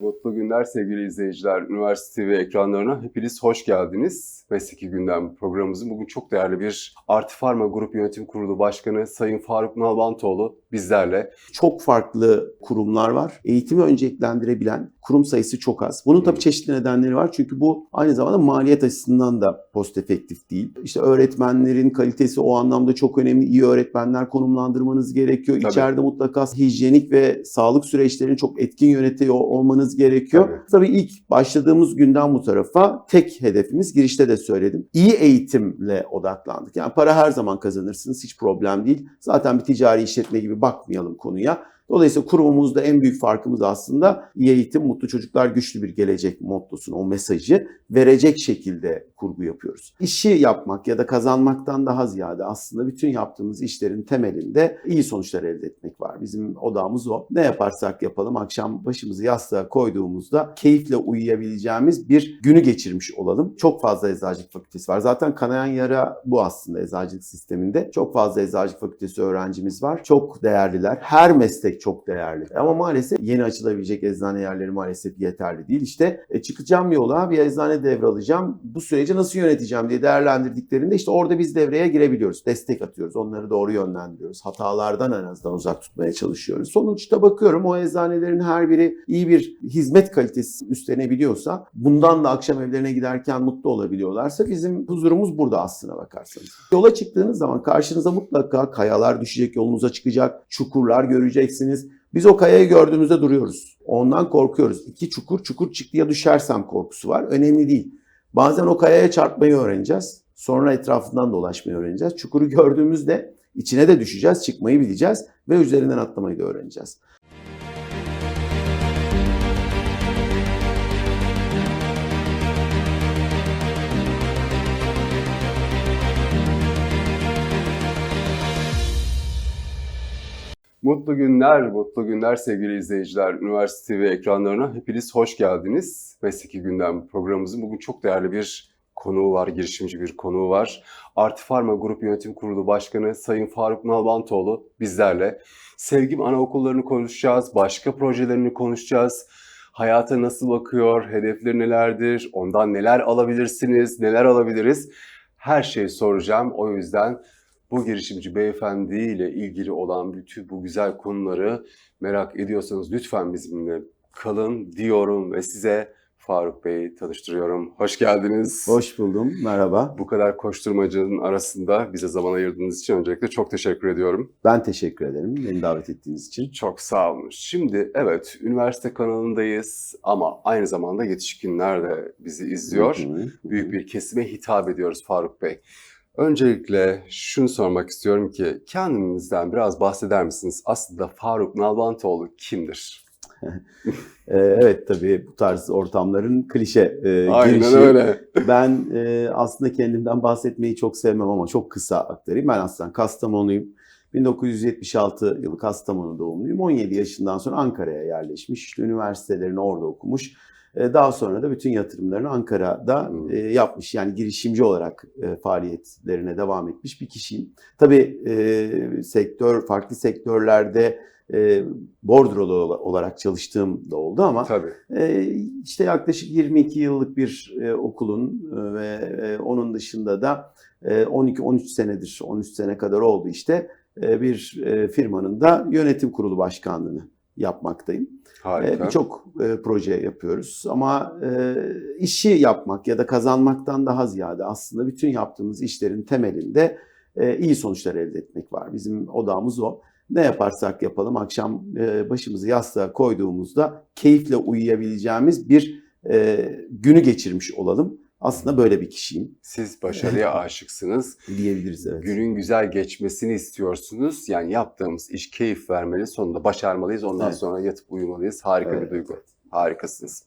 Mutlu günler sevgili izleyiciler. Üniversite TV ekranlarına hepiniz hoş geldiniz. Mesleki Gündem programımızın bugün çok değerli bir Artifarma Grup Yönetim Kurulu Başkanı Sayın Faruk Nalbantoğlu bizlerle. Çok farklı kurumlar var. Eğitimi önceliklendirebilen kurum sayısı çok az. Bunun tabii çeşitli nedenleri var. Çünkü bu aynı zamanda maliyet açısından da post efektif değil. İşte öğretmenlerin kalitesi o anlamda çok önemli. İyi öğretmenler konumlandırmanız gerekiyor. Tabii. İçeride mutlaka hijyenik ve sağlık süreçlerini çok etkin yönetiyor olmanız gerekiyor. Tabii. Tabii ilk başladığımız günden bu tarafa tek hedefimiz girişte de söyledim. İyi eğitimle odaklandık. Yani para her zaman kazanırsınız hiç problem değil. Zaten bir ticari işletme gibi bakmayalım konuya. Dolayısıyla kurumumuzda en büyük farkımız aslında iyi eğitim, mutlu çocuklar, güçlü bir gelecek mottosunu, o mesajı verecek şekilde kurgu yapıyoruz. İşi yapmak ya da kazanmaktan daha ziyade aslında bütün yaptığımız işlerin temelinde iyi sonuçlar elde etmek var. Bizim odamız o. Ne yaparsak yapalım akşam başımızı yastığa koyduğumuzda keyifle uyuyabileceğimiz bir günü geçirmiş olalım. Çok fazla eczacılık fakültesi var. Zaten kanayan yara bu aslında eczacılık sisteminde. Çok fazla eczacılık fakültesi öğrencimiz var. Çok değerliler. Her meslek çok değerli. Ama maalesef yeni açılabilecek eczane yerleri maalesef yeterli değil. İşte e, çıkacağım yola bir eczane devralacağım. Bu süreci nasıl yöneteceğim diye değerlendirdiklerinde işte orada biz devreye girebiliyoruz. Destek atıyoruz. Onları doğru yönlendiriyoruz. Hatalardan en azından uzak tutmaya çalışıyoruz. Sonuçta bakıyorum o eczanelerin her biri iyi bir hizmet kalitesi üstlenebiliyorsa bundan da akşam evlerine giderken mutlu olabiliyorlarsa bizim huzurumuz burada aslına bakarsanız. Yola çıktığınız zaman karşınıza mutlaka kayalar düşecek, yolunuza çıkacak, çukurlar göreceksiniz. Biz o kayayı gördüğümüzde duruyoruz. Ondan korkuyoruz. İki çukur, çukur çıktı ya düşersem korkusu var. Önemli değil. Bazen o kayaya çarpmayı öğreneceğiz. Sonra etrafından dolaşmayı öğreneceğiz. Çukuru gördüğümüzde içine de düşeceğiz, çıkmayı bileceğiz ve üzerinden atlamayı da öğreneceğiz. Mutlu günler, mutlu günler sevgili izleyiciler. Üniversite TV ekranlarına hepiniz hoş geldiniz. Mesleki Gündem programımızın bugün çok değerli bir konuğu var, girişimci bir konuğu var. Artifarma Grup Yönetim Kurulu Başkanı Sayın Faruk Nalbantoğlu bizlerle. Sevgim Anaokullarını konuşacağız, başka projelerini konuşacağız. Hayata nasıl bakıyor, hedefleri nelerdir, ondan neler alabilirsiniz, neler alabiliriz? Her şeyi soracağım. O yüzden bu girişimci beyefendiyle ilgili olan bütün bu güzel konuları merak ediyorsanız lütfen bizimle kalın diyorum ve size Faruk Bey'i tanıştırıyorum. Hoş geldiniz. Hoş buldum, merhaba. Bu kadar koşturmacının arasında bize zaman ayırdığınız için öncelikle çok teşekkür ediyorum. Ben teşekkür ederim beni davet ettiğiniz için. Çok sağ olun. Şimdi evet üniversite kanalındayız ama aynı zamanda yetişkinler de bizi izliyor. Hı hı, hı. Büyük bir kesime hitap ediyoruz Faruk Bey. Öncelikle şunu sormak istiyorum ki kendinizden biraz bahseder misiniz? Aslında Faruk Nalbantoğlu kimdir? Ee, evet tabii bu tarz ortamların klişe e, Aynen girişi. öyle. Ben e, aslında kendimden bahsetmeyi çok sevmem ama çok kısa aktarayım. Ben aslında Kastamonluyum. 1976 yılı Kastamonu doğumluyum. 17 yaşından sonra Ankara'ya yerleşmiş. İşte üniversitelerini orada okumuş. E, Daha sonra da bütün yatırımlarını Ankara'da Hmm. yapmış. Yani girişimci olarak e, faaliyetlerine devam etmiş bir kişiyim. Tabii sektör, farklı sektörlerde e, bordrolu olarak çalıştığım da oldu ama Tabii. e, işte yaklaşık 22 yıllık bir e, okulun e, ve e, onun dışında da e, 12-13 senedir, 13 sene kadar oldu işte e, bir e, firmanın da yönetim kurulu başkanlığını yapmaktayım. Harika. Birçok e, proje yapıyoruz ama e, işi yapmak ya da kazanmaktan daha ziyade aslında bütün yaptığımız işlerin temelinde e, iyi sonuçlar elde etmek var. Bizim odamız o. Ne yaparsak yapalım akşam başımızı yastığa koyduğumuzda keyifle uyuyabileceğimiz bir günü geçirmiş olalım. Aslında böyle bir kişiyim Siz başarıya aşıksınız. diyebiliriz evet. Günün güzel geçmesini istiyorsunuz. Yani yaptığımız iş keyif vermeli. Sonunda başarmalıyız. Ondan Evet. sonra yatıp uyumalıyız. Harika bir Evet. duygu. Harikasınız.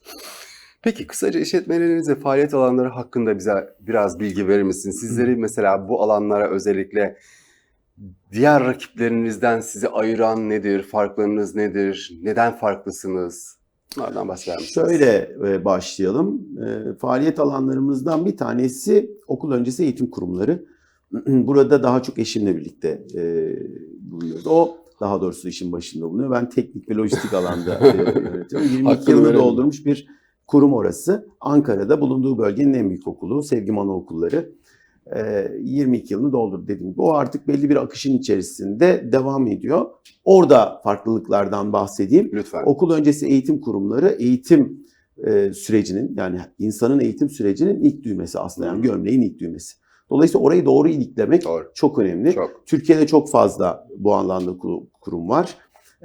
Peki kısaca işletmeleriniz ve faaliyet alanları hakkında bize biraz bilgi verir misiniz? Sizleri mesela bu alanlara özellikle diğer rakiplerinizden sizi ayıran nedir? Farklarınız nedir? Neden farklısınız? Bunlardan bahseder misiniz? Şöyle e, başlayalım. E, Faaliyet alanlarımızdan bir tanesi okul öncesi eğitim kurumları. Burada daha çok eşimle birlikte e, bulunuyoruz. O daha doğrusu işin başında bulunuyor. Ben teknik ve lojistik alanda e, yönetiyorum. 22 Hakkını yılını doldurmuş bir kurum orası. Ankara'da bulunduğu bölgenin en büyük okulu, Sevgi Anaokulları. E, 22 yılını doldurdu dediğim gibi. O artık belli bir akışın içerisinde devam ediyor. Orada farklılıklardan bahsedeyim. Lütfen. Okul öncesi eğitim kurumları eğitim e, sürecinin yani insanın eğitim sürecinin ilk düğmesi aslında yani gömleğin ilk düğmesi. Dolayısıyla orayı doğru iliklemek Doğru. çok önemli. Çok. Türkiye'de çok fazla bu anlamda ku- kurum var.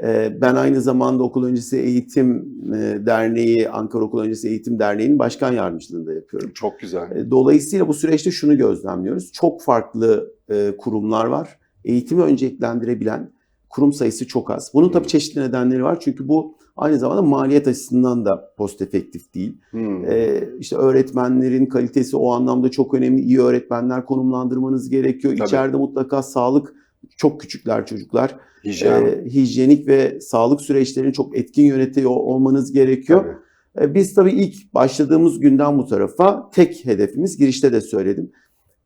E, Ben aynı zamanda Okul Öncesi Eğitim e, Derneği, Ankara Okul Öncesi Eğitim Derneği'nin başkan yardımcılığını da yapıyorum. Çok güzel. E, Dolayısıyla bu süreçte şunu gözlemliyoruz. Çok farklı e, kurumlar var. Eğitimi önceliklendirebilen kurum sayısı çok az. Bunun tabii Hı. çeşitli nedenleri var. Çünkü bu aynı zamanda maliyet açısından da post efektif değil. Hmm. E, işte öğretmenlerin kalitesi o anlamda çok önemli. İyi öğretmenler konumlandırmanız gerekiyor. Tabii. İçeride mutlaka sağlık çok küçükler çocuklar. Hijyen. E, hijyenik ve sağlık süreçlerini çok etkin yönetiyor olmanız gerekiyor. Tabii. E, Biz tabii ilk başladığımız günden bu tarafa tek hedefimiz, girişte de söyledim,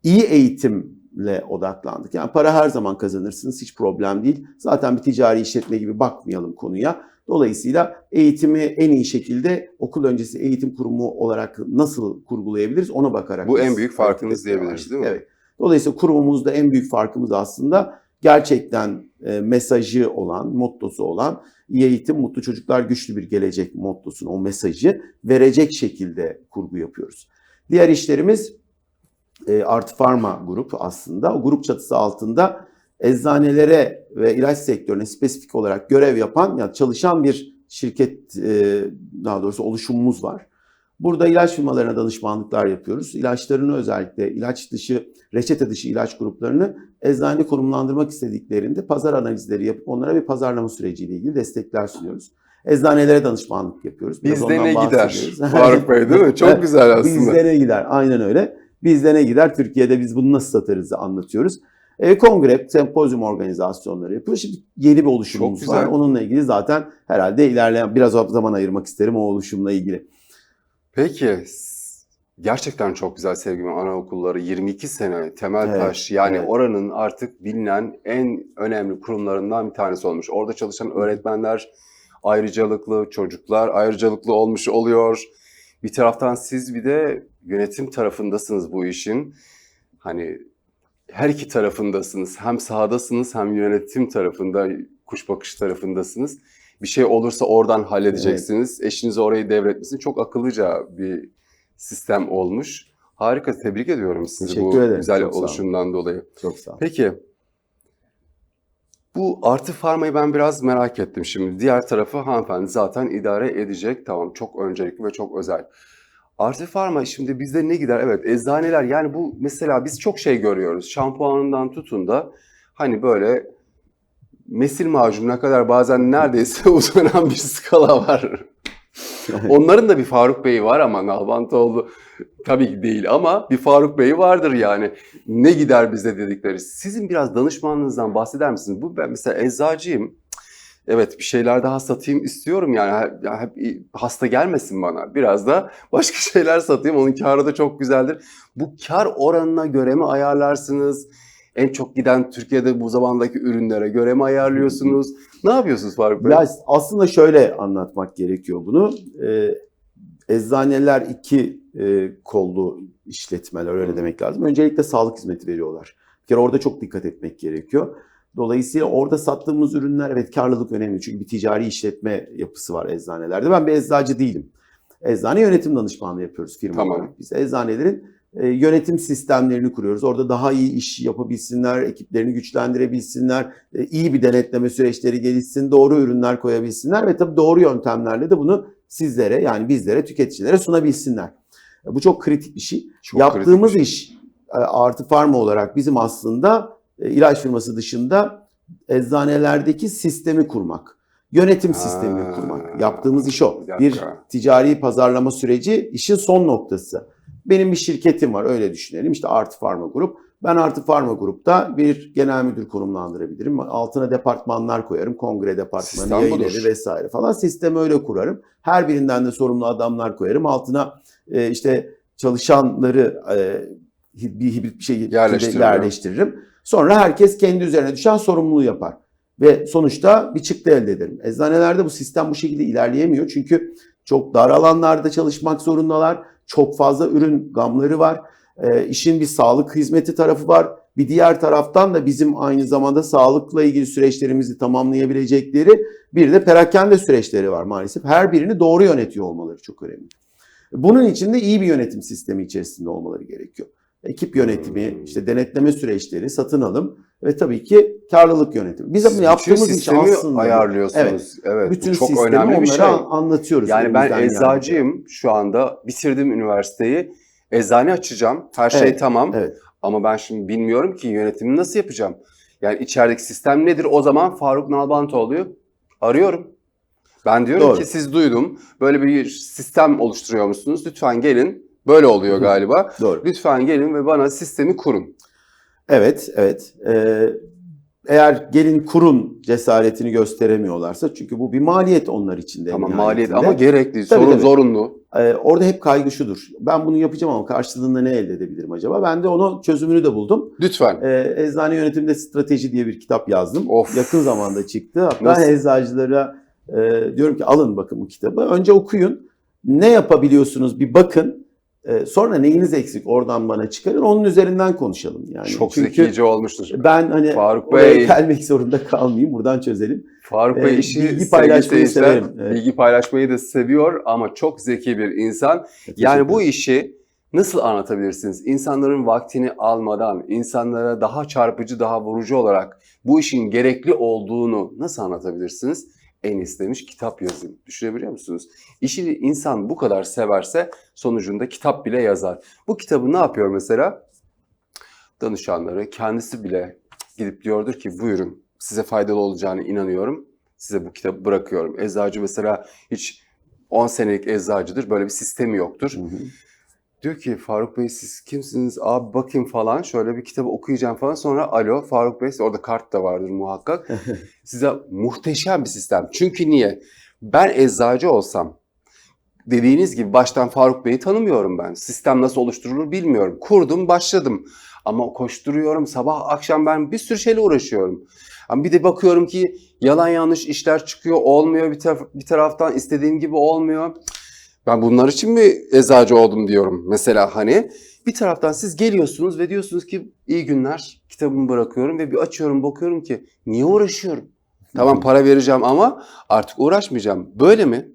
iyi eğitimle odaklandık. Yani para her zaman kazanırsınız, hiç problem değil. Zaten bir ticari işletme gibi bakmayalım konuya. Dolayısıyla eğitimi en iyi şekilde okul öncesi eğitim kurumu olarak nasıl kurgulayabiliriz ona bakarak. Bu en büyük farkınız diyebiliriz, değil mi? Evet. Dolayısıyla kurumumuzda en büyük farkımız aslında gerçekten e, mesajı olan, mottosu olan iyi eğitim, mutlu çocuklar, güçlü bir gelecek mottosunu, o mesajı verecek şekilde kurgu yapıyoruz. Diğer işlerimiz e, Art Pharma Grup aslında. O grup çatısı altında eczanelere ve ilaç sektörüne spesifik olarak görev yapan, ya çalışan bir şirket, e, daha doğrusu oluşumumuz var. Burada ilaç firmalarına danışmanlıklar yapıyoruz. İlaçlarını özellikle ilaç dışı, reçete dışı ilaç gruplarını eczane konumlandırmak istediklerinde pazar analizleri yapıp onlara bir pazarlama süreciyle ilgili destekler sunuyoruz. Eczanelere danışmanlık yapıyoruz. Biraz Bizde ne gider? Faruk Bey değil mi? Çok Evet. güzel aslında. Bizde ne gider? Aynen öyle. Bizde ne gider? Türkiye'de biz bunu nasıl satarızı anlatıyoruz. E, kongre, sempozyum organizasyonları yapıyoruz. Şimdi yeni bir oluşumumuz var. Onunla ilgili zaten herhalde ilerleyen biraz zaman ayırmak isterim o oluşumla ilgili. Peki gerçekten çok güzel sevgili anaokulları 22 sene temel Evet, taş yani evet. oranın artık bilinen en önemli kurumlarından bir tanesi olmuş. Orada çalışan öğretmenler ayrıcalıklı, çocuklar ayrıcalıklı olmuş oluyor. Bir taraftan siz bir de yönetim tarafındasınız bu işin. Hani her iki tarafındasınız. Hem sahadasınız hem yönetim tarafında, kuş bakış tarafındasınız. Bir şey olursa oradan halledeceksiniz. Eşinize orayı devretmesini çok akıllıca bir sistem olmuş. Harika, tebrik ediyorum sizi bu Teşekkür ederim, güzel çok oluşumdan dolayı. Çok sağ olun. Peki, bu artı farmayı ben biraz merak ettim şimdi. Diğer tarafı hanımefendi zaten idare edecek. Tamam, çok öncelikli ve çok özel. Artı farma şimdi bizde ne gider? Evet, eczaneler yani bu mesela biz çok şey görüyoruz. Şampuanından tutun da hani böyle mesil macununa kadar bazen neredeyse uzanan bir skala var. Onların da bir Faruk Bey'i var ama Nalbantoğlu tabii ki değil ama bir Faruk Bey'i vardır yani. Ne gider bize dedikleri. Sizin biraz danışmanlığınızdan bahseder misiniz? Bu ben mesela eczacıyım. Evet bir şeyler daha satayım istiyorum yani Hep- ya hep hasta gelmesin bana. Biraz da başka şeyler satayım onun karı da çok güzeldir. Bu kar oranına göre mi ayarlarsınız? En çok giden Türkiye'de bu zamandaki ürünlere göre mi ayarlıyorsunuz? Ne yapıyorsunuz Faruk Bey? Ya aslında şöyle anlatmak gerekiyor bunu. Ee, eczaneler iki e, kollu işletmeler öyle demek lazım. Öncelikle sağlık hizmeti veriyorlar. Bir kere orada çok dikkat etmek gerekiyor. Dolayısıyla orada sattığımız ürünler evet karlılık önemli. Çünkü bir ticari işletme yapısı var eczanelerde. Ben bir eczacı değilim. Eczane yönetim danışmanlığı yapıyoruz firma Tamam. olarak. Biz eczanelerin e, yönetim sistemlerini kuruyoruz. Orada daha iyi iş yapabilsinler, ekiplerini güçlendirebilsinler, e, iyi bir denetleme süreçleri gelişsin, doğru ürünler koyabilsinler ve tabii doğru yöntemlerle de bunu sizlere yani bizlere, tüketicilere sunabilsinler. E, Bu çok kritik bir şey. Çok Yaptığımız kritik bir iş e, artı farma olarak bizim aslında e, ilaç firması dışında eczanelerdeki sistemi kurmak. Yönetim sistemini kurmak. Yaptığımız iş o. Bir ticari pazarlama süreci işin son noktası. Benim bir şirketim var öyle düşünelim. İşte Artı Farma Grup. Ben Artı Farma Grup'ta bir genel müdür konumlandırabilirim. Altına departmanlar koyarım. Kongre departmanı, Sistem yayın evi vesaire falan. Sistemi öyle kurarım. Her birinden de sorumlu adamlar koyarım. Altına e, işte çalışanları e, bir hibrit bir şey Yerleştiririm. yerleştiririm. Sonra herkes kendi üzerine düşen sorumluluğu yapar. ve sonuçta bir çıktı elde ederim. Eczanelerde bu sistem bu şekilde ilerleyemiyor çünkü çok dar alanlarda çalışmak zorundalar. Çok fazla ürün gamları var. E, işin bir sağlık hizmeti tarafı var. Bir diğer taraftan da bizim aynı zamanda sağlıkla ilgili süreçlerimizi tamamlayabilecekleri bir de perakende süreçleri var maalesef. Her birini doğru yönetiyor olmaları çok önemli. Bunun için de iyi bir yönetim sistemi içerisinde olmaları gerekiyor. Ekip yönetimi, Hmm. işte denetleme süreçleri, satın alım ve tabii ki karlılık yönetimi. Biz Siz yaptığımız iş aslında ayarlıyorsunuz. Evet. Evet. bütün çok sistemi önemli bir şey. an- anlatıyoruz. Yani ben eczacıyım şu anda. Bitirdim üniversiteyi. Eczane açacağım. Her şey Evet, tamam. Evet. Ama ben şimdi bilmiyorum ki yönetimini nasıl yapacağım. Yani içerideki sistem nedir? O zaman Faruk Nalbantoğlu'yu arıyorum. Ben diyorum Doğru. ki siz duydum. Böyle bir sistem oluşturuyor musunuz? Lütfen gelin. Böyle oluyor galiba. Doğru. Lütfen gelin ve bana sistemi kurun. Evet, evet. Ee, eğer gelin kurun cesaretini gösteremiyorlarsa çünkü bu bir maliyet onlar için de. Tamam maliyet ama gerekli. Tabii, Sorun tabii. zorunlu. Ee, orada hep kaygı şudur. Ben bunu yapacağım ama karşılığında ne elde edebilirim acaba? Ben de onun çözümünü de buldum. Lütfen. Ee, Eczane Yönetiminde Strateji diye bir kitap yazdım. Of. Yakın zamanda çıktı. Hatta Nasıl? eczacılara e, diyorum ki alın bakın bu kitabı. Önce okuyun. Ne yapabiliyorsunuz bir bakın. Ee, sonra neyiniz eksik oradan bana çıkarın. Onun üzerinden konuşalım. Yani Çok çünkü zekice olmuştur. Ben hani Faruk Bey. gelmek zorunda kalmayayım. Buradan çözelim. Faruk Ee, Bey işi bilgi paylaşmayı severim. Evet. Bilgi paylaşmayı da seviyor ama çok zeki bir insan. Yani bu işi nasıl anlatabilirsiniz? İnsanların vaktini almadan, insanlara daha çarpıcı, daha vurucu olarak bu işin gerekli olduğunu nasıl anlatabilirsiniz? En istemiş kitap yazın. Düşünebiliyor musunuz? İşi insan bu kadar severse sonucunda kitap bile yazar. Bu kitabı ne yapıyor mesela? Danışanları kendisi bile gidip diyordur ki buyurun size faydalı olacağını inanıyorum. Size bu kitabı bırakıyorum. Eczacı mesela hiç 10 senelik eczacıdır. Böyle bir sistemi yoktur. Hı hı. Diyor ki Faruk Bey siz kimsiniz? Abi bakayım falan. Şöyle bir kitabı okuyacağım falan. Sonra alo Faruk Bey orada kart da vardır muhakkak. Size muhteşem bir sistem. Çünkü niye? Ben eczacı olsam dediğiniz gibi baştan Faruk Bey'i tanımıyorum ben. Sistem nasıl oluşturulur bilmiyorum. Kurdum başladım. Ama koşturuyorum sabah akşam ben bir sürü şeyle uğraşıyorum. Ama bir de bakıyorum ki yalan yanlış işler çıkıyor olmuyor bir, taraf- bir taraftan istediğim gibi olmuyor. Ben bunlar için mi eczacı oldum diyorum mesela hani. Bir taraftan siz geliyorsunuz ve diyorsunuz ki iyi günler kitabımı bırakıyorum ve bir açıyorum bakıyorum ki niye uğraşıyorum? Tamam para vereceğim ama artık uğraşmayacağım. Böyle mi?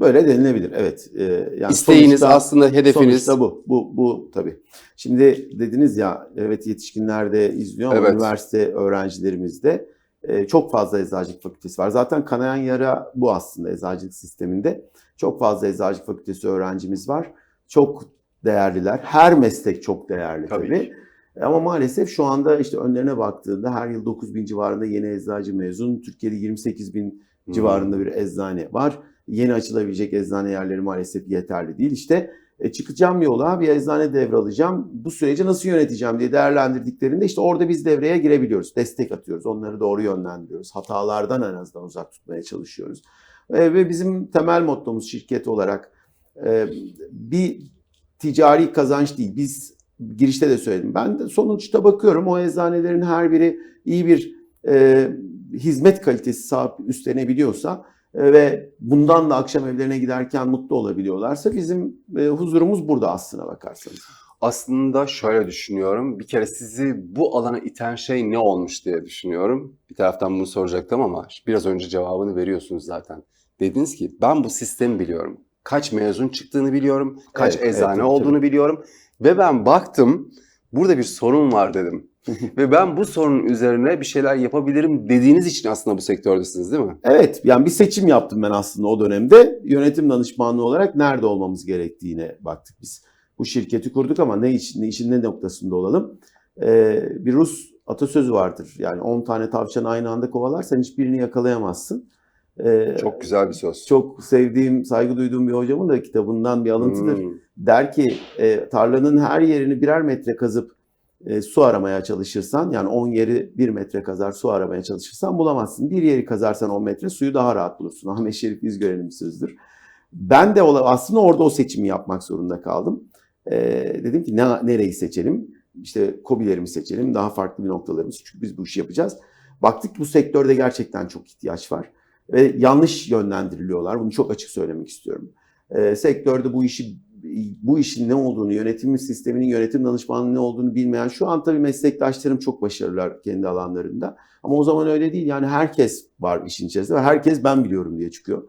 Böyle denilebilir. Evet. Ee, yani İsteğiniz sonuçta- aslında hedefiniz. Sonuçta bu. Bu, bu tabii. Şimdi dediniz ya evet yetişkinler de izliyor ama Evet. üniversite öğrencilerimizde e, çok fazla eczacılık fakültesi var. Zaten kanayan yara bu aslında eczacılık sisteminde. Çok fazla eczacılık fakültesi öğrencimiz var. Çok değerliler. Her meslek çok değerli Tabii tabii. Ama maalesef şu anda işte önlerine baktığında her yıl 9 bin civarında yeni eczacı mezun. Türkiye'de 28 bin Hmm. civarında bir eczane var. Yeni açılabilecek eczane yerleri maalesef yeterli değil. İşte e, çıkacağım yola bir eczane devralacağım. Bu süreci nasıl yöneteceğim diye değerlendirdiklerinde işte orada biz devreye girebiliyoruz. Destek atıyoruz. Onları doğru yönlendiriyoruz. Hatalardan en azından uzak tutmaya çalışıyoruz. E, ve bizim temel mottomuz şirket olarak e, bir ticari kazanç değil. Biz girişte de söyledim. Ben de sonuçta bakıyorum o eczanelerin her biri iyi bir e, hizmet kalitesi sahip üstlenebiliyorsa ve bundan da akşam evlerine giderken mutlu olabiliyorlarsa bizim e, huzurumuz burada aslına bakarsanız. Aslında şöyle düşünüyorum. Bir kere sizi bu alana iten şey ne olmuş diye düşünüyorum. Bir taraftan bunu soracaktım ama biraz önce cevabını veriyorsunuz zaten. Dediniz ki ben bu sistemi biliyorum. Kaç mezun çıktığını biliyorum. Kaç Evet, eczane evet, tabii, olduğunu biliyorum. Ve ben baktım burada bir sorun var dedim. Ve ben bu sorunun üzerine bir şeyler yapabilirim dediğiniz için aslında bu sektördesiniz değil mi? Evet yani bir seçim yaptım ben aslında o dönemde. Yönetim danışmanlığı olarak nerede olmamız gerektiğine baktık biz. Bu şirketi kurduk ama ne için, ne işin ne noktasında olalım? Ee, bir Rus atasözü vardır. Yani 10 tane tavşan aynı anda kovalarsan hiçbirini yakalayamazsın. Ee, Çok güzel bir söz. çok sevdiğim, saygı duyduğum bir hocamın da kitabından bir alıntıdır. Hmm. Der ki e, tarlanın her yerini birer metre kazıp e, su aramaya çalışırsan yani 10 yeri 1 metre kazar su aramaya çalışırsan bulamazsın. Bir yeri kazarsan 10 metre suyu daha rahat bulursun. Ahmet Şerif İzgören'in bir sözüdür. Ben de aslında orada o seçimi yapmak zorunda kaldım. E, dedim ki ne, nereyi seçelim? İşte kobilerimi seçelim, daha farklı bir noktalarımız. Çünkü biz bu işi yapacağız. Baktık bu sektörde gerçekten çok ihtiyaç var ve yanlış yönlendiriliyorlar. Bunu çok açık söylemek istiyorum. Ee, sektörde bu işi bu işin ne olduğunu, yönetim sisteminin yönetim danışmanlığının ne olduğunu bilmeyen şu an tabii meslektaşlarım çok başarılılar kendi alanlarında. Ama o zaman öyle değil. Yani herkes var işin içerisinde ve herkes ben biliyorum diye çıkıyor.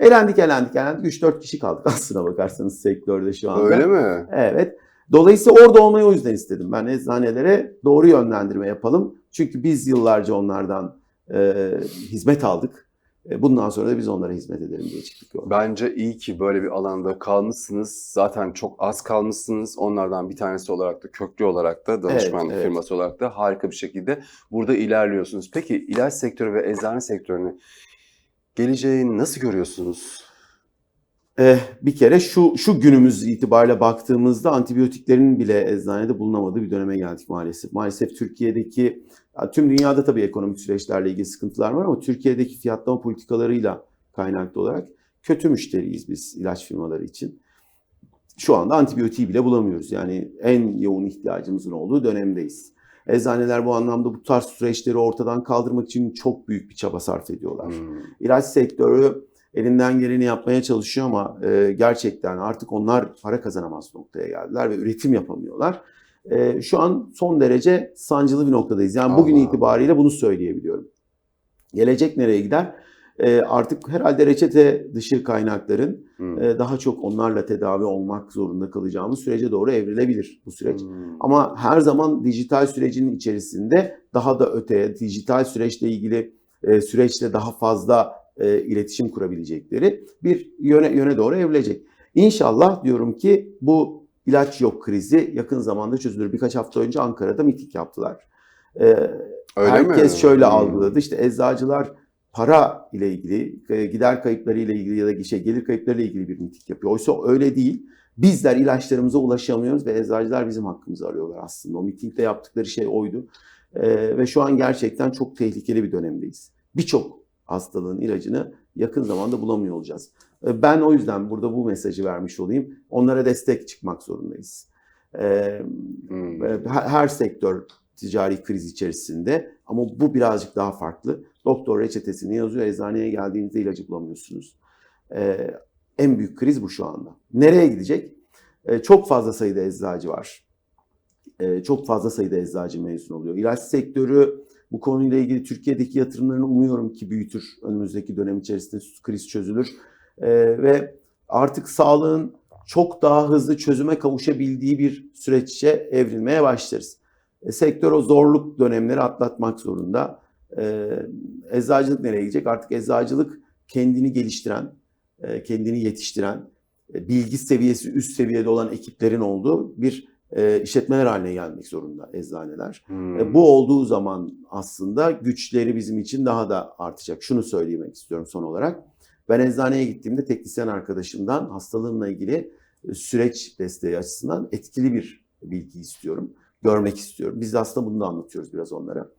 Elendik, elendik, elendik. 3-4 kişi kaldık aslına bakarsanız sektörde şu anda. Öyle mi? Evet. Dolayısıyla orada olmayı o yüzden istedim. Ben eczanelere doğru yönlendirme yapalım. Çünkü biz yıllarca onlardan e, hizmet aldık. E, bundan sonra da biz onlara hizmet edelim diye çıktık yola. Bence iyi ki böyle bir alanda kalmışsınız. Zaten çok az kalmışsınız. Onlardan bir tanesi olarak da köklü olarak da danışmanlık evet. firması olarak da harika bir şekilde burada ilerliyorsunuz. Peki ilaç sektörü ve eczane sektörünü geleceğini nasıl görüyorsunuz? Eh, bir kere şu şu günümüz itibariyle baktığımızda antibiyotiklerin bile eczanede bulunamadığı bir döneme geldik maalesef. Maalesef Türkiye'deki tüm dünyada tabii ekonomik süreçlerle ilgili sıkıntılar var ama Türkiye'deki fiyatlama politikalarıyla kaynaklı olarak kötü müşteriyiz biz ilaç firmaları için. Şu anda antibiyotiği bile bulamıyoruz. Yani en yoğun ihtiyacımızın olduğu dönemdeyiz. Eczaneler bu anlamda bu tarz süreçleri ortadan kaldırmak için çok büyük bir çaba sarf ediyorlar. Hmm. İlaç sektörü elinden geleni yapmaya çalışıyor ama e, gerçekten artık onlar para kazanamaz noktaya geldiler ve üretim yapamıyorlar. E, şu an son derece sancılı bir noktadayız. Yani bugün Allah. itibariyle bunu söyleyebiliyorum. Gelecek nereye gider? E, artık herhalde reçete dışı kaynakların Hmm. e, daha çok onlarla tedavi olmak zorunda kalacağımız sürece doğru evrilebilir bu süreç. Hmm. Ama her zaman dijital sürecin içerisinde daha da öteye, dijital süreçle ilgili e, süreçle daha fazla e, iletişim kurabilecekleri bir yöne, yöne doğru evrilecek. İnşallah diyorum ki bu ilaç yok krizi yakın zamanda çözülür. Birkaç hafta önce Ankara'da miting yaptılar. E, Öyle herkes mi? şöyle Hmm. algıladı. İşte eczacılar para ile ilgili, e, gider kayıpları ile ilgili ya da şey gelir kayıpları ile ilgili bir miting yapıyor. Oysa öyle değil. Bizler ilaçlarımıza ulaşamıyoruz ve eczacılar bizim hakkımızı arıyorlar aslında. O mitingde yaptıkları şey oydu. Ee, ve şu an gerçekten çok tehlikeli bir dönemdeyiz. Birçok hastalığın ilacını yakın zamanda bulamıyor olacağız. Ee, ben o yüzden burada bu mesajı vermiş olayım. Onlara destek çıkmak zorundayız. Ee, Hmm. ve her sektör ticari kriz içerisinde ama bu birazcık daha farklı. Doktor reçetesini yazıyor, eczaneye geldiğinizde ilacı bulamıyorsunuz. En büyük kriz bu şu anda. Nereye gidecek? Çok fazla sayıda eczacı var. Çok fazla sayıda eczacı mezun oluyor. İlaç sektörü bu konuyla ilgili Türkiye'deki yatırımlarını umuyorum ki büyütür. Önümüzdeki dönem içerisinde kriz çözülür. Ee, ve artık sağlığın çok daha hızlı çözüme kavuşabildiği bir süreçe evrilmeye başlarız. E, sektör o zorluk dönemleri atlatmak zorunda. E, eczacılık nereye gidecek? Artık eczacılık kendini geliştiren, e, kendini yetiştiren, e, bilgi seviyesi üst seviyede olan ekiplerin olduğu bir e, işletmeler haline gelmek zorunda eczaneler. Hmm. E, Bu olduğu zaman aslında güçleri bizim için daha da artacak. Şunu söylemek istiyorum son olarak. Ben eczaneye gittiğimde teknisyen arkadaşımdan hastalığımla ilgili e, süreç desteği açısından etkili bir bilgi istiyorum. Görmek istiyorum. Biz de aslında bunu da anlatıyoruz biraz onlara.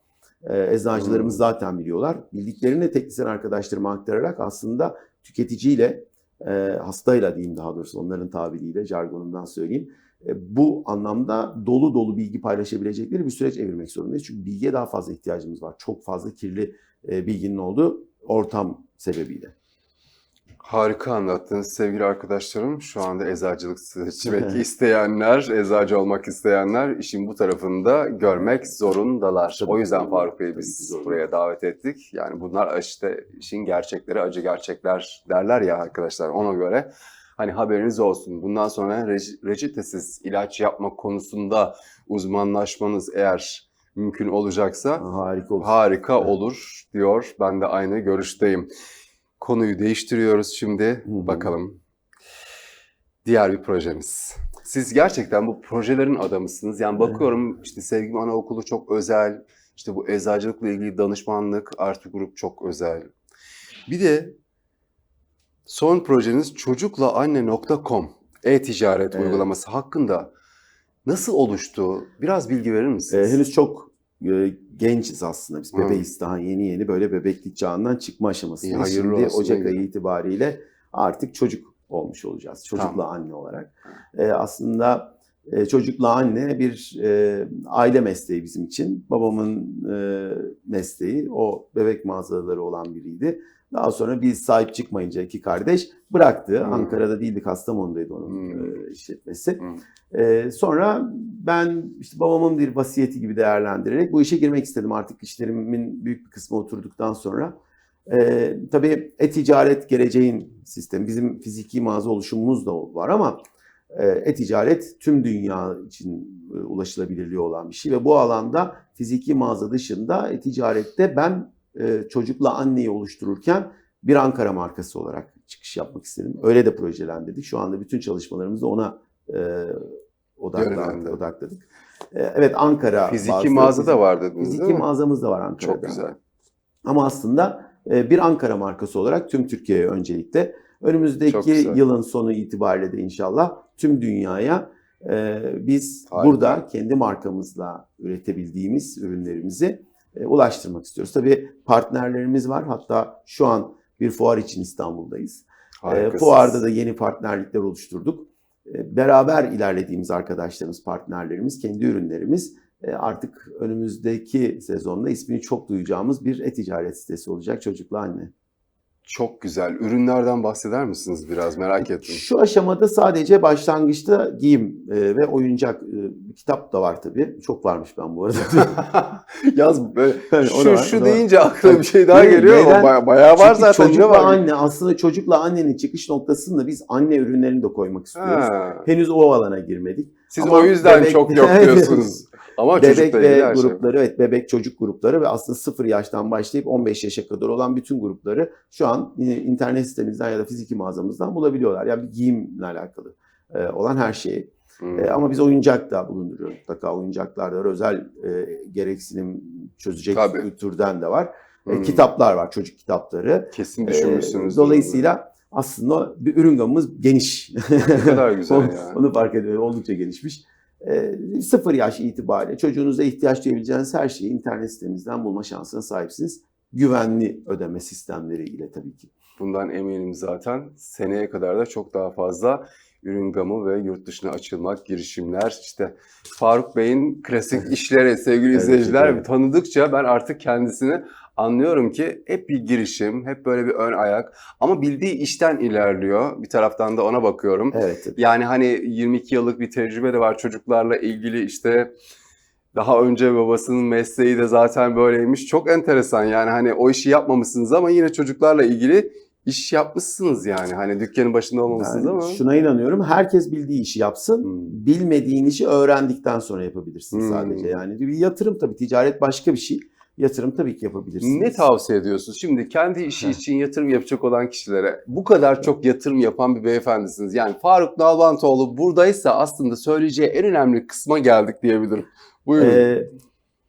E, Eczacılarımız Hmm. zaten biliyorlar. Bildiklerini teknisyen arkadaşlarıma aktararak aslında tüketiciyle, e, hastayla diyeyim daha doğrusu onların tabiriyle, jargonundan söyleyeyim. Bu anlamda dolu dolu bilgi paylaşabilecekleri bir süreç evirmek zorundayız. Çünkü bilgiye daha fazla ihtiyacımız var. Çok fazla kirli bilginin olduğu ortam sebebiyle. Harika anlattınız sevgili arkadaşlarım. Şu anda eczacılık seçmek isteyenler, eczacı olmak isteyenler işin bu tarafında görmek zorundalar. O yüzden. Faruk Bey'i biz buraya davet ettik. Yani bunlar işte işin gerçekleri, acı gerçekler derler ya arkadaşlar ona göre. Hani haberiniz olsun. Bundan sonra reç- reçetesiz ilaç yapma konusunda uzmanlaşmanız eğer mümkün olacaksa Harika olur. Harika olur diyor. Ben de aynı görüşteyim. Konuyu değiştiriyoruz şimdi. Hı hı. Bakalım. Diğer bir projemiz. Siz gerçekten bu projelerin adamısınız. Yani bakıyorum işte Sevgim Anaokulu çok özel. İşte bu eczacılıkla ilgili danışmanlık, Artı Grup çok özel. Bir de son projeniz çocuklaanne.com e-ticaret Evet. uygulaması hakkında nasıl oluştu? Biraz bilgi verir Ee, misiniz? henüz çok genciz aslında biz Hı. bebeğiz daha yeni yeni böyle bebeklik çağından çıkma İyi, aşamasındayız. hayırlı Şimdi olsun, Ocak ayı itibariyle artık çocuk olmuş olacağız. Çocukla Tamam. anne olarak. Ee, aslında e, çocukla anne bir e, aile mesleği bizim için. Babamın e, mesleği o bebek mağazaları olan biriydi. Daha sonra biz sahip çıkmayınca iki kardeş bıraktı. Hmm. Ankara'da değildi, Kastamonu'daydı onun Hmm. e, işletmesi. Hmm. E, sonra ben işte babamın bir vasiyeti gibi değerlendirerek bu işe girmek istedim. Artık işlerimin büyük bir kısmı oturduktan sonra. E, tabii e-ticaret geleceğin sistemi. Bizim fiziki mağaza oluşumumuz da var ama e, e-ticaret tüm dünya için e, ulaşılabilirliği olan bir şey ve bu alanda fiziki mağaza dışında e-ticarette ben çocukla anneyi oluştururken bir Ankara markası olarak çıkış yapmak istedim. Öyle de projelendirdik. Şu anda bütün çalışmalarımızı ona e, odaklandık. Odakladık. E, evet Ankara. Fiziki mağaza da var dediniz Fiziki değil mi? mağazamız da var Ankara'da. Çok güzel. Ama aslında e, bir Ankara markası olarak tüm Türkiye'ye öncelikle önümüzdeki yılın sonu itibariyle de inşallah tüm dünyaya e, biz Harika. burada kendi markamızla üretebildiğimiz ürünlerimizi e, ulaştırmak istiyoruz. Tabii partnerlerimiz var. Hatta şu an bir fuar için İstanbul'dayız. E, fuarda da yeni partnerlikler oluşturduk. E, beraber ilerlediğimiz arkadaşlarımız, partnerlerimiz, kendi ürünlerimiz e, artık önümüzdeki sezonda ismini çok duyacağımız bir e-ticaret sitesi olacak Çocuklu Anne. Çok güzel. Ürünlerden bahseder misiniz biraz? Merak ettim. Şu aşamada sadece başlangıçta giyim e, ve oyuncak e, kitap da var tabii. Çok varmış ben bu arada. Yaz böyle Yani şu var, şu var. deyince aklıma bir şey daha Değil geliyor ama Neden? baya- bayağı var Çünkü zaten. Çocukla var? anne aslında çocukla annenin çıkış noktasında biz anne ürünlerini de koymak istiyoruz. Ha. Henüz o alana girmedik. Siz Ama o yüzden bebek- çok yok diyorsunuz. Ama bebek ve şey. grupları, evet bebek çocuk grupları ve aslında 0 yaştan başlayıp 15 yaşa kadar olan bütün grupları şu an e, internet sitemizden ya da fiziki mağazamızdan bulabiliyorlar. Yani bir giyimle alakalı e, olan her şeyi. Hmm. E, ama biz oyuncak da bulunduruyoruz. Mutlaka oyuncaklarda özel e, gereksinim çözecek Tabii. türden de var. E, Hmm. kitaplar var, çocuk kitapları. Kesin E, düşünmüşsünüz. dolayısıyla aslında bir ürün gamımız geniş. ne kadar güzel onu, ya. onu fark ediyorum. Oldukça gelişmiş. E, sıfır yaş itibariyle çocuğunuza ihtiyaç duyabileceğiniz her şeyi internet sitemizden bulma şansına sahipsiniz. Güvenli ödeme sistemleriyle tabii ki. Bundan eminim zaten. Seneye kadar da çok daha fazla ürün gamı ve yurt dışına açılmak, girişimler. işte Faruk Bey'in klasik işleri sevgili Evet, izleyiciler. evet. Tanıdıkça ben artık kendisini anlıyorum ki hep bir girişim, hep böyle bir ön ayak. Ama bildiği işten ilerliyor. Bir taraftan da ona bakıyorum. Evet. Yani hani 22 yıllık bir tecrübe de var çocuklarla ilgili işte daha önce babasının mesleği de zaten böyleymiş. Çok enteresan yani hani o işi yapmamışsınız ama yine çocuklarla ilgili iş yapmışsınız yani. Hani dükkanın başında olmamışsınız Ben ama. şuna inanıyorum. Herkes bildiği işi yapsın. Hmm. Bilmediğin işi öğrendikten sonra yapabilirsin Hmm. sadece. Yani bir yatırım tabii ticaret başka bir şey. Yatırım tabii ki yapabilirsiniz. Ne tavsiye ediyorsunuz? Şimdi kendi işi Heh. için yatırım yapacak olan kişilere bu kadar çok yatırım yapan bir beyefendisiniz. Yani Faruk Nalbantoğlu buradaysa aslında söyleyeceği en önemli kısma geldik diyebilirim. Buyurun. Ee,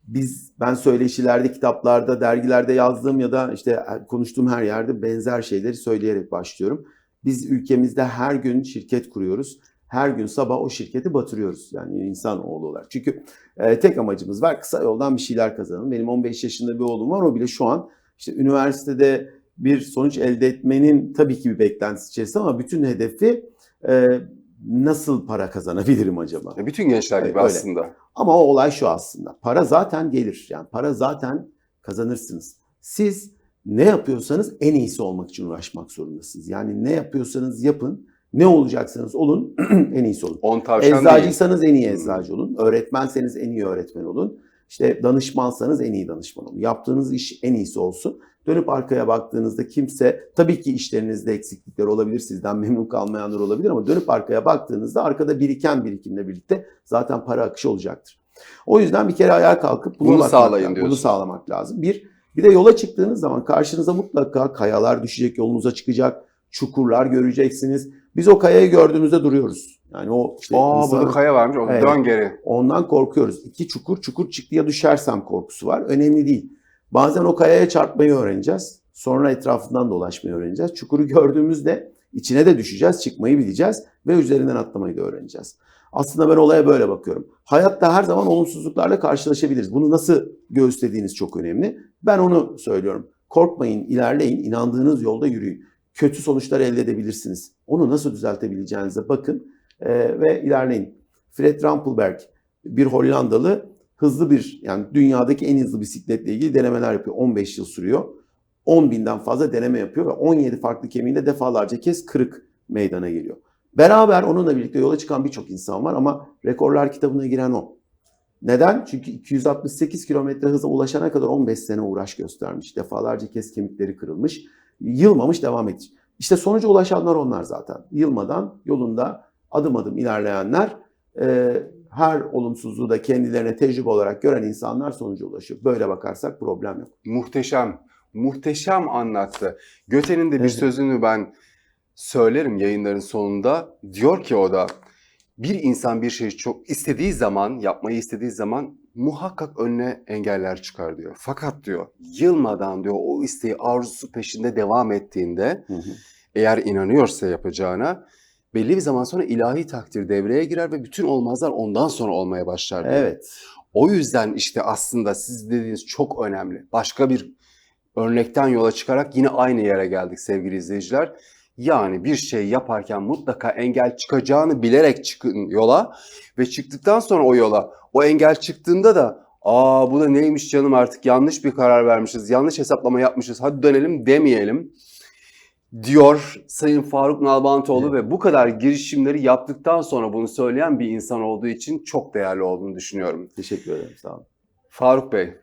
biz ben söyleşilerde, kitaplarda, dergilerde yazdığım ya da işte konuştuğum her yerde benzer şeyleri söyleyerek başlıyorum. Biz ülkemizde her gün şirket kuruyoruz. Her gün sabah o şirketi batırıyoruz. Yani insanoğlu olarak. Çünkü e, tek amacımız var kısa yoldan bir şeyler kazanalım. Benim 15 yaşında bir oğlum var. O bile şu an işte üniversitede bir sonuç elde etmenin tabii ki bir beklentisi içerisinde ama bütün hedefi e, nasıl para kazanabilirim acaba? Bütün gençler gibi Evet, öyle. aslında. Ama o olay şu aslında. Para zaten gelir. Yani para zaten kazanırsınız. Siz ne yapıyorsanız en iyisi olmak için uğraşmak zorundasınız. Yani ne yapıyorsanız yapın. Ne olacaksanız olun en iyisi olun. 10 tavşan değil. Eczacıysanız en iyi Hmm. eczacı olun. Öğretmenseniz en iyi öğretmen olun. İşte danışmansanız en iyi danışman olun. Yaptığınız iş en iyisi olsun. Dönüp arkaya baktığınızda kimse tabii ki işlerinizde eksiklikler olabilir. Sizden memnun kalmayanlar olabilir ama dönüp arkaya baktığınızda arkada biriken birikimle birlikte zaten para akışı olacaktır. O yüzden bir kere ayağa kalkıp Bunu bakmak sağlayın lazım. Bunu diyorsun. sağlamak lazım. Bir, bir de yola çıktığınız zaman karşınıza mutlaka kayalar düşecek, yolunuza çıkacak, çukurlar göreceksiniz. Biz o kayayı gördüğümüzde duruyoruz. Yani o işte Aa insanın- burada kaya varmış. O Evet. dön geri. Ondan korkuyoruz. İki çukur, çukur çıktı ya düşersem korkusu var. Önemli değil. Bazen o kayaya çarpmayı öğreneceğiz. Sonra etrafından dolaşmayı öğreneceğiz. Çukuru gördüğümüzde içine de düşeceğiz, çıkmayı bileceğiz ve üzerinden atlamayı da öğreneceğiz. Aslında ben olaya böyle bakıyorum. Hayatta her zaman olumsuzluklarla karşılaşabiliriz. Bunu nasıl göğüslediğiniz çok önemli. Ben onu söylüyorum. Korkmayın, ilerleyin, inandığınız yolda yürüyün. Kötü sonuçlar elde edebilirsiniz. Onu nasıl düzeltebileceğinize bakın e, ve ilerleyin. Fred Rampelberg bir Hollandalı hızlı bir yani dünyadaki en hızlı bisikletle ilgili denemeler yapıyor. 15 yıl sürüyor. 10 binden fazla deneme yapıyor ve 17 farklı kemiğinde defalarca kez kırık meydana geliyor. Beraber onunla birlikte yola çıkan birçok insan var ama rekorlar kitabına giren o. Neden? Çünkü 268 kilometre hıza ulaşana kadar 15 sene uğraş göstermiş. Defalarca kez kemikleri kırılmış. Yılmamış devam etmiş. İşte sonuca ulaşanlar onlar zaten. Yılmadan yolunda adım adım ilerleyenler e, her olumsuzluğu da kendilerine tecrübe olarak gören insanlar sonuca ulaşıyor. Böyle bakarsak problem yok. Muhteşem, muhteşem anlattı. Göte'nin de bir Evet. sözünü ben söylerim yayınların sonunda. Diyor ki o da bir insan bir şeyi çok istediği zaman, yapmayı istediği zaman muhakkak önüne engeller çıkar diyor. Fakat diyor yılmadan diyor o isteği arzusu peşinde devam ettiğinde eğer inanıyorsa yapacağına belli bir zaman sonra ilahi takdir devreye girer ve bütün olmazlar ondan sonra olmaya başlar diyor. Evet. O yüzden işte aslında siz dediğiniz çok önemli. Başka bir örnekten yola çıkarak yine aynı yere geldik sevgili izleyiciler. Yani bir şey yaparken mutlaka engel çıkacağını bilerek çıkın yola ve çıktıktan sonra o yola o engel çıktığında da aa bu da neymiş canım artık yanlış bir karar vermişiz, yanlış hesaplama yapmışız hadi dönelim demeyelim diyor Sayın Faruk Nalbantoğlu ve bu kadar girişimleri yaptıktan sonra bunu söyleyen bir insan olduğu için çok değerli olduğunu düşünüyorum. Teşekkür ederim. Sağ olun. Faruk Bey,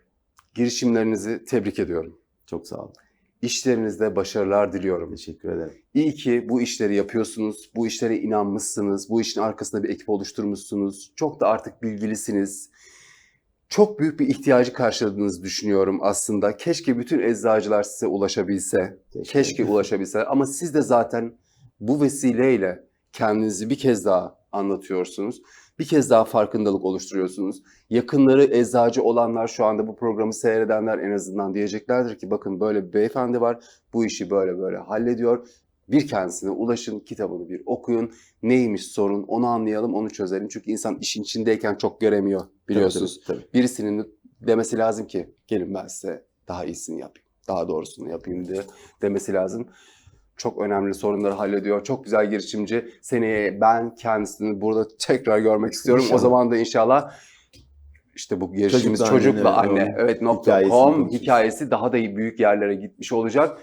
girişimlerinizi tebrik ediyorum. Çok sağ olun. İşlerinizde başarılar diliyorum. Teşekkür ederim. İyi ki bu işleri yapıyorsunuz, bu işlere inanmışsınız, bu işin arkasında bir ekip oluşturmuşsunuz. Çok da artık bilgilisiniz. Çok büyük bir ihtiyacı karşıladığınızı düşünüyorum aslında. Keşke bütün eczacılar size ulaşabilse, Teşekkür keşke ulaşabilse. Ama siz de zaten bu vesileyle kendinizi bir kez daha anlatıyorsunuz. Bir kez daha farkındalık oluşturuyorsunuz. Yakınları eczacı olanlar şu anda bu programı seyredenler en azından diyeceklerdir ki bakın böyle bir beyefendi var. Bu işi böyle böyle hallediyor. Bir kendisine ulaşın, kitabını bir okuyun. Neymiş sorun onu anlayalım, onu çözelim. Çünkü insan işin içindeyken çok göremiyor biliyorsunuz. Tabii, tabii, Birisinin demesi lazım ki gelin ben size daha iyisini yapayım. Daha doğrusunu yapayım diye demesi lazım. Çok önemli sorunları hallediyor. Çok güzel girişimci. Seneye ben kendisini burada tekrar görmek istiyorum. O İnşallah. zaman da inşallah işte bu girişimimiz Çocukla çocukla anne, anne. evet, nokta.com hikayesi daha da iyi büyük yerlere gitmiş olacak.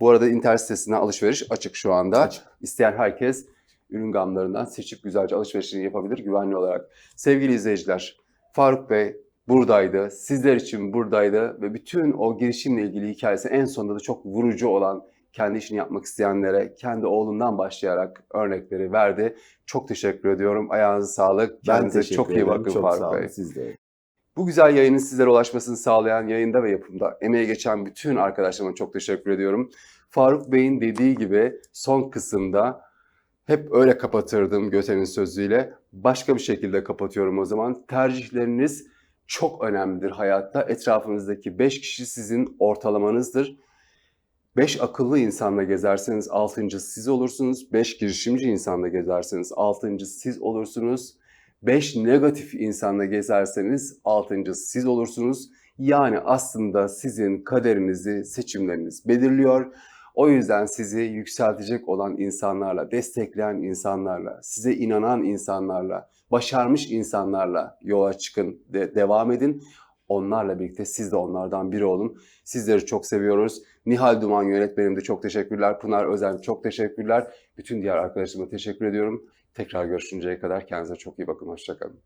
Bu arada internet sitesine alışveriş açık şu anda. Açık. İsteyen herkes ürün gamlarından seçip güzelce alışverişini yapabilir güvenli olarak. Sevgili izleyiciler, Faruk Bey buradaydı. Sizler için buradaydı ve bütün o girişimle ilgili hikayesi en sonunda da çok vurucu olan kendi işini yapmak isteyenlere kendi oğlundan başlayarak örnekleri verdi. Çok teşekkür ediyorum. Ayağınıza sağlık. Ben Kendinize çok iyi bakın Çok Faruk sağ olun. Bey. Siz de. Bu güzel yayının sizlere ulaşmasını sağlayan yayında ve yapımda emeği geçen bütün arkadaşlarıma çok teşekkür ediyorum. Faruk Bey'in dediği gibi son kısımda hep öyle kapatırdım Göte'nin sözüyle. Başka bir şekilde kapatıyorum o zaman. Tercihleriniz çok önemlidir hayatta. Etrafınızdaki 5 kişi sizin ortalamanızdır. 5 akıllı insanla gezerseniz 6. siz olursunuz. 5 girişimci insanla gezerseniz 6. siz olursunuz. 5 negatif insanla gezerseniz 6. siz olursunuz. Yani aslında sizin kaderinizi seçimleriniz belirliyor. O yüzden sizi yükseltecek olan insanlarla, destekleyen insanlarla, size inanan insanlarla, başarmış insanlarla yola çıkın, de, devam edin. Onlarla birlikte siz de onlardan biri olun. Sizleri çok seviyoruz. Nihal Duman yönetmenim de çok teşekkürler. Pınar Özen çok teşekkürler. Bütün diğer arkadaşlarıma teşekkür ediyorum. Tekrar görüşünceye kadar kendinize çok iyi bakın. Hoşçakalın.